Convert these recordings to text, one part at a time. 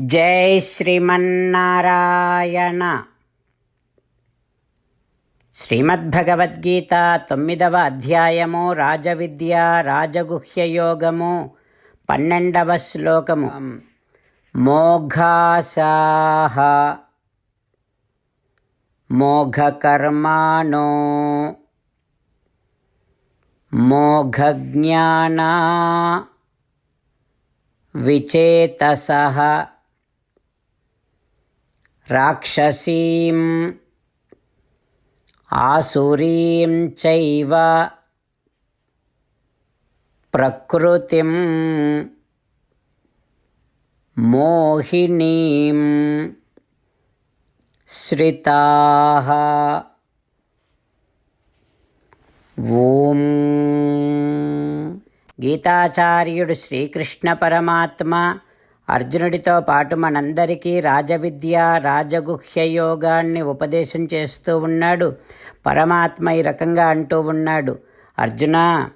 జై శ్రీమన్నారాయణ. శ్రీమద్భగవద్గీత తొమ్మిదవ అధ్యాయము రాజవిద్య రాజగుహ్యయోగము పన్నెండవ శ్లోకము. మోఘాసాహ మోఘకర్మాణో. మోఘజ్ఞానా. విచేతసः. రాక్షసీం ఆసురీం చైవ ప్రకృతిం మోహినీం శ్రితా ఓం గీతాచార్యుడు శ్రీకృష్ణ పరమాత్మ అర్జునుడితో పాటు మనందరికీ రాజవిద్య రాజగుహ్య యోగాన్ని ఉపదేశం చేస్తూ ఉన్నాడు. పరమాత్మ ఈ రకంగా అంటూ ఉన్నాడు. అర్జున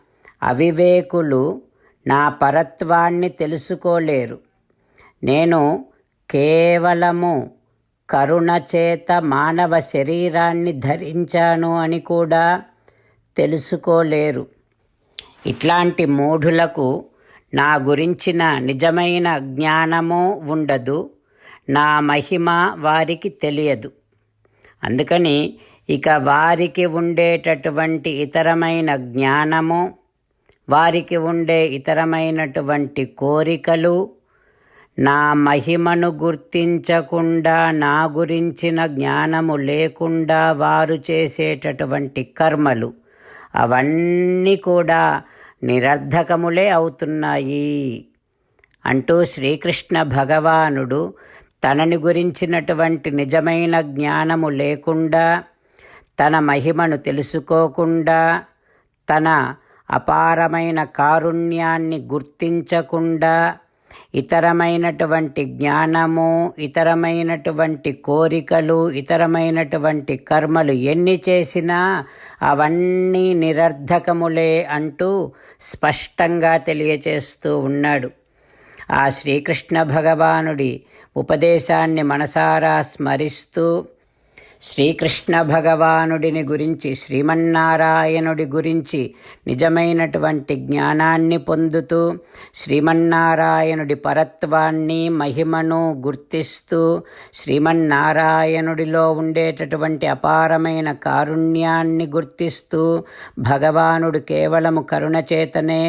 అవివేకులు నా పరత్వాన్ని తెలుసుకోలేరు. నేను కేవలము కరుణ చేత మానవ శరీరాన్ని ధరించాను అని కూడా తెలుసుకోలేరు. ఇట్లాంటి మూఢులకు నా గురించిన నిజమైన జ్ఞానము ఉండదు నా మహిమ వారికి తెలియదు. అందుకని ఇక వారికి ఉండేటటువంటి ఇతరమైన జ్ఞానము వారికి ఉండే ఇతరమైనటువంటి కోరికలు నా మహిమను గుర్తించకుండా నా గురించిన జ్ఞానము లేకుండా వారు చేసేటటువంటి కర్మలు అవన్నీ కూడా నిరర్ధకములే అవుతున్నాయి. అంటూ శ్రీకృష్ణ భగవానుడు తనని గురించినటువంటి నిజమైన జ్ఞానము లేకుండా తన మహిమను తెలుసుకోకుండా తన అపారమైన కారుణ్యాన్ని గుర్తించకుండా ఇతరమైనటువంటి జ్ఞానము ఇతరమైనటువంటి కోరికలు ఇతరమైనటువంటి కర్మలు ఎన్ని చేసినా అవన్నీ నిరర్ధకములే అంటూ స్పష్టంగా తెలియచేస్తూ ఉన్నాడు. ఆ శ్రీకృష్ణ భగవానుడి ఉపదేశాన్ని మనసారా స్మరిస్తూ శ్రీకృష్ణ భగవానుడిని గురించి శ్రీమన్నారాయణుడి గురించి నిజమైనటువంటి జ్ఞానాన్ని పొందుతూ శ్రీమన్నారాయణుడి పరత్వాన్ని మహిమను గుర్తిస్తూ శ్రీమన్నారాయణుడిలో ఉండేటటువంటి అపారమైన కారుణ్యాన్ని గుర్తిస్తూ భగవానుడు కేవలము కరుణచేతనే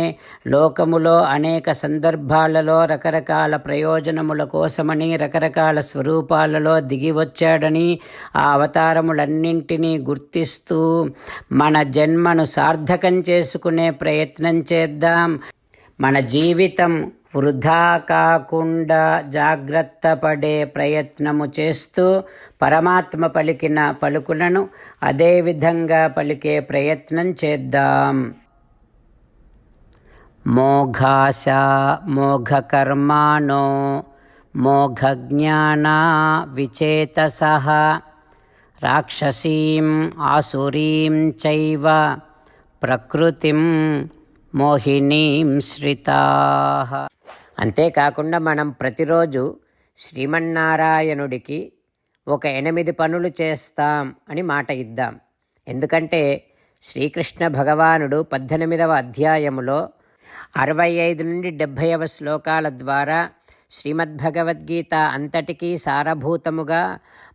లోకములో అనేక సందర్భాలలో రకరకాల ప్రయోజనముల కోసమని రకరకాల స్వరూపాలలో దిగి వచ్చాడని ఆ అవతారములన్నింటినీ గుర్తిస్తూ మన జన్మను సార్థకం చేసుకునే ప్రయత్నం చేద్దాం. మన జీవితం వృధా కాకుండా జాగ్రత్త పడే ప్రయత్నము చేస్తూ పరమాత్మ పలికిన పలుకులను అదేవిధంగా పలికే ప్రయత్నం చేద్దాం. మోఘాశ మోఘకర్మాణో మోఘజ్ఞానా విచేతసః. రాక్షసీం ఆసురీం చైవ ప్రకృతిం మోహినీం శ్రితా అంతేకాకుండా మనం ప్రతిరోజు శ్రీమన్నారాయణుడికి ఒక ఎనిమిది పనులు చేస్తాం అని మాట ఇద్దాం. ఎందుకంటే శ్రీకృష్ణ భగవానుడు పద్దెనిమిదవ అధ్యాయములో అరవై ఐదు నుండి డెబ్భైవ శ్లోకాల ద్వారా శ్రీమద్భగవద్గీత అంతటికీ సారభూతముగా